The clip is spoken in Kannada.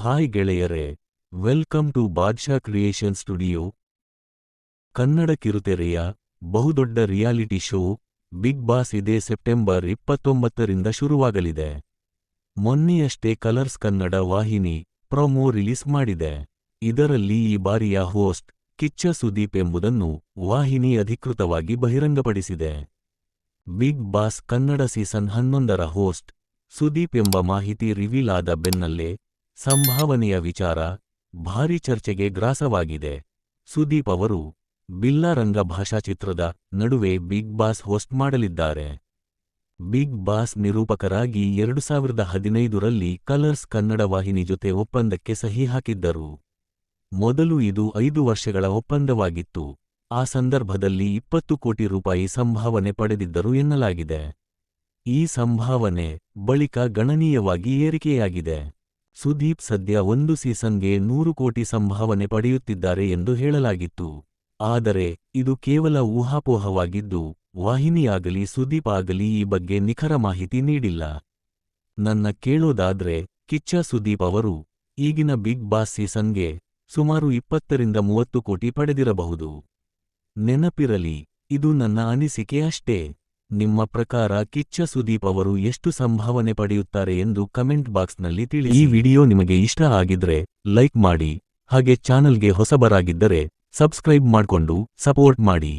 ಹಾಯ್ ಗೆಳೆಯರೇ, welcome to Badsha creation studio. Kannada ಕಿರುತೆರೆಯ ಬಹುದೊಡ್ಡ ರಿಯಾಲಿಟಿ ಶೋ ಬಿಗ್ ಬಾಸ್ ಇದೇ ಸೆಪ್ಟೆಂಬರ್ ಇಪ್ಪತ್ತೊಂಬತ್ತರಿಂದ ಶುರುವಾಗಲಿದೆ. ಮೊನ್ನೆಯಷ್ಟೇ ಕಲರ್ಸ್ ಕನ್ನಡ ವಾಹಿನಿ ಪ್ರೊಮೋ ರಿಲೀಸ್ ಮಾಡಿದೆ. ಇದರಲ್ಲಿ ಈ ಬಾರಿಯ ಹೋಸ್ಟ್ ಕಿಚ್ಚ ಸುದೀಪ್ ಎಂಬುದನ್ನು ವಾಹಿನಿ ಅಧಿಕೃತವಾಗಿ ಬಹಿರಂಗಪಡಿಸಿದೆ. ಬಿಗ್ ಬಾಸ್ ಕನ್ನಡ ಸೀಸನ್ ಹನ್ನೊಂದರ ಹೋಸ್ಟ್ ಸುದೀಪ್ ಎಂಬ ಮಾಹಿತಿ ರಿವೀಲ್ ಆದ ಬೆನ್ನಲ್ಲೇ ಸಂಭಾವನೆಯ ವಿಚಾರ ಭಾರಿ ಚರ್ಚೆಗೆ ಗ್ರಾಸವಾಗಿದೆ. ಸುದೀಪ್ ಅವರು ಬಿಲ್ಲಾರಂಗ ಭಾಷಾ ಚಿತ್ರದ ನಡುವೆ ಬಿಗ್ ಬಾಸ್ ಹೋಸ್ಟ್ ಮಾಡಲಿದ್ದಾರೆ. ಬಿಗ್ ಬಾಸ್ ನಿರೂಪಕರಾಗಿ ಎರಡು ಸಾವಿರದ ಹದಿನೈದರಲ್ಲಿ ಕಲರ್ಸ್ ಕನ್ನಡ ವಾಹಿನಿ ಜೊತೆ ಒಪ್ಪಂದಕ್ಕೆ ಸಹಿ ಹಾಕಿದ್ದರು. ಮೊದಲು ಇದು ಐದು ವರ್ಷಗಳ ಒಪ್ಪಂದವಾಗಿತ್ತು. ಆ ಸಂದರ್ಭದಲ್ಲಿ ಇಪ್ಪತ್ತು ಕೋಟಿ ರೂಪಾಯಿ ಸಂಭಾವನೆ ಪಡೆದಿದ್ದರು ಎನ್ನಲಾಗಿದೆ. ಈ ಸಂಭಾವನೆ ಬಳಿಕ ಗಣನೀಯವಾಗಿ ಏರಿಕೆಯಾಗಿದೆ. ಸುದೀಪ್ ಸದ್ಯ ಒಂದು ಸೀಸನ್ಗೆ ನೂರು ಕೋಟಿ ಸಂಭಾವನೆ ಪಡೆಯುತ್ತಿದ್ದಾರೆ ಎಂದು ಹೇಳಲಾಗಿತ್ತು. ಆದರೆ, ಇದು ಕೇವಲ ಊಹಾಪೋಹವಾಗಿದ್ದು, ವಾಹಿನಿಯಾಗಲಿ ಸುದೀಪ್ ಆಗಲಿ ಈ ಬಗ್ಗೆ ನಿಖರ ಮಾಹಿತಿ ನೀಡಿಲ್ಲ. ನನ್ನ ಕೇಳೋದಾದ್ರೆ, ಕಿಚ್ಚ ಸುದೀಪ್ ಅವರು ಈಗಿನ ಬಿಗ್ ಬಾಸ್ ಸೀಸನ್ಗೆ ಸುಮಾರು ಇಪ್ಪತ್ತರಿಂದ ಮೂವತ್ತು ಕೋಟಿ ಪಡೆದಿರಬಹುದು. ನೆನಪಿರಲಿ, ಇದು ನನ್ನ ಅನಿಸಿಕೆ ಅಷ್ಟೇ. ನಿಮ್ಮ ಪ್ರಕಾರ ಕಿಚ್ಚ ಸುದೀಪ್ ಅವರು ಎಷ್ಟು ಸಂಭಾವನೆ ಪಡೆಯುತ್ತಾರೆ ಎಂದು ಕಮೆಂಟ್ ಬಾಕ್ಸ್ನಲ್ಲಿ ತಿಳಿಸಿ. ಈ ವಿಡಿಯೋ ನಿಮಗೆ ಇಷ್ಟ ಆಗಿದ್ರೆ ಲೈಕ್ ಮಾಡಿ, ಹಾಗೆ ಚಾನಲ್ಗೆ ಹೊಸಬರಾಗಿದ್ದರೆ ಸಬ್ಸ್ಕ್ರೈಬ್ ಮಾಡ್ಕೊಂಡು ಸಪೋರ್ಟ್ ಮಾಡಿ.